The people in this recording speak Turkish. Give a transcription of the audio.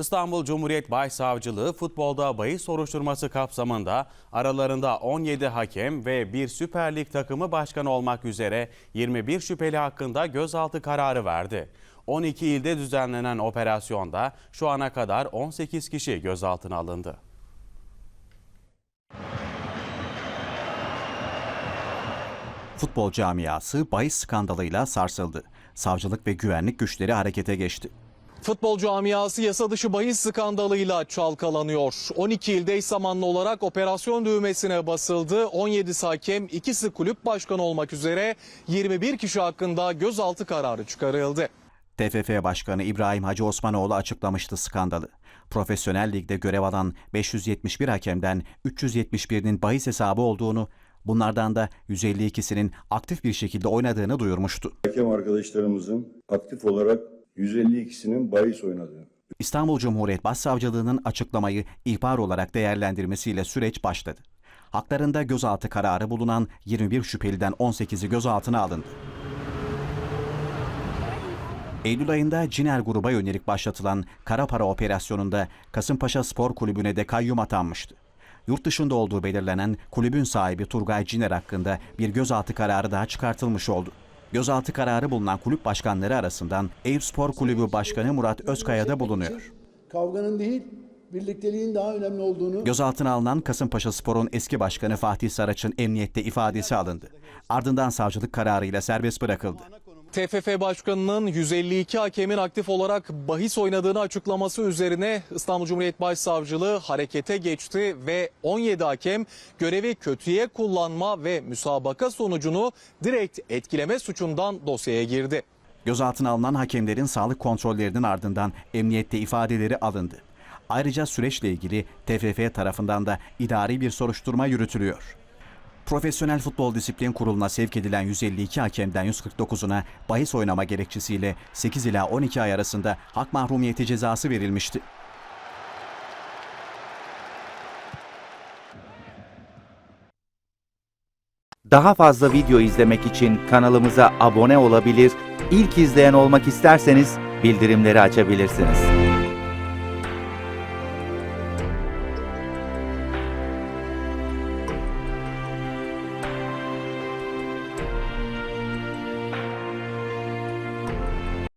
İstanbul Cumhuriyet Başsavcılığı futbolda bahis soruşturması kapsamında aralarında 17 hakem ve bir Süper Lig takımı başkanı olmak üzere 21 şüpheli hakkında gözaltı kararı verdi. 12 ilde düzenlenen operasyonda şu ana kadar 18 kişi gözaltına alındı. Futbol camiası bahis skandalıyla sarsıldı. Savcılık ve güvenlik güçleri harekete geçti. Futbol camiası yasa dışı bahis skandalıyla çalkalanıyor. 12 ilde eş zamanlı olarak operasyon düğmesine basıldı. 17 hakem, ikisi kulüp başkanı olmak üzere 21 kişi hakkında gözaltı kararı çıkarıldı. TFF Başkanı İbrahim Hacı Osmanoğlu açıklamıştı skandalı. Profesyonel ligde görev alan 571 hakemden 371'inin bahis hesabı olduğunu, bunlardan da 152'sinin aktif bir şekilde oynadığını duyurmuştu. Hakem arkadaşlarımızın aktif olarak 152'sinin bahis oynadığı. İstanbul Cumhuriyet Başsavcılığı'nın açıklamayı ihbar olarak değerlendirmesiyle süreç başladı. Haklarında gözaltı kararı bulunan 21 şüpheliden 18'i gözaltına alındı. Eylül ayında Ciner gruba yönelik başlatılan kara para operasyonunda Kasımpaşa Spor Kulübü'ne de kayyum atanmıştı. Yurt dışında olduğu belirlenen kulübün sahibi Turgay Ciner hakkında bir gözaltı kararı daha çıkartılmış oldu. Gözaltı kararı bulunan kulüp başkanları arasından Eyüp Spor Kulübü Başkanı Murat Özkaya da bulunuyor. Kavganın değil, birlikteliğin daha önemli olduğunu Gözaltına alınan Kasımpaşa Spor'un eski başkanı Fatih Saraç'ın emniyette ifadesi alındı. Ardından savcılık kararıyla serbest bırakıldı. TFF Başkanı'nın 152 hakemin aktif olarak bahis oynadığını açıklaması üzerine İstanbul Cumhuriyet Başsavcılığı harekete geçti ve 17 hakem görevi kötüye kullanma ve müsabaka sonucunu direkt etkileme suçundan dosyaya girdi. Gözaltına alınan hakemlerin sağlık kontrollerinin ardından emniyette ifadeleri alındı. Ayrıca süreçle ilgili TFF tarafından da idari bir soruşturma yürütülüyor. Profesyonel Futbol Disiplin Kurulu'na sevk edilen 152 hakemden 149'una bahis oynama gerekçesiyle 8 ila 12 ay arasında hak mahrumiyeti cezası verilmişti. Daha fazla video izlemek için kanalımıza abone olabilir, ilk izleyen olmak isterseniz bildirimleri açabilirsiniz.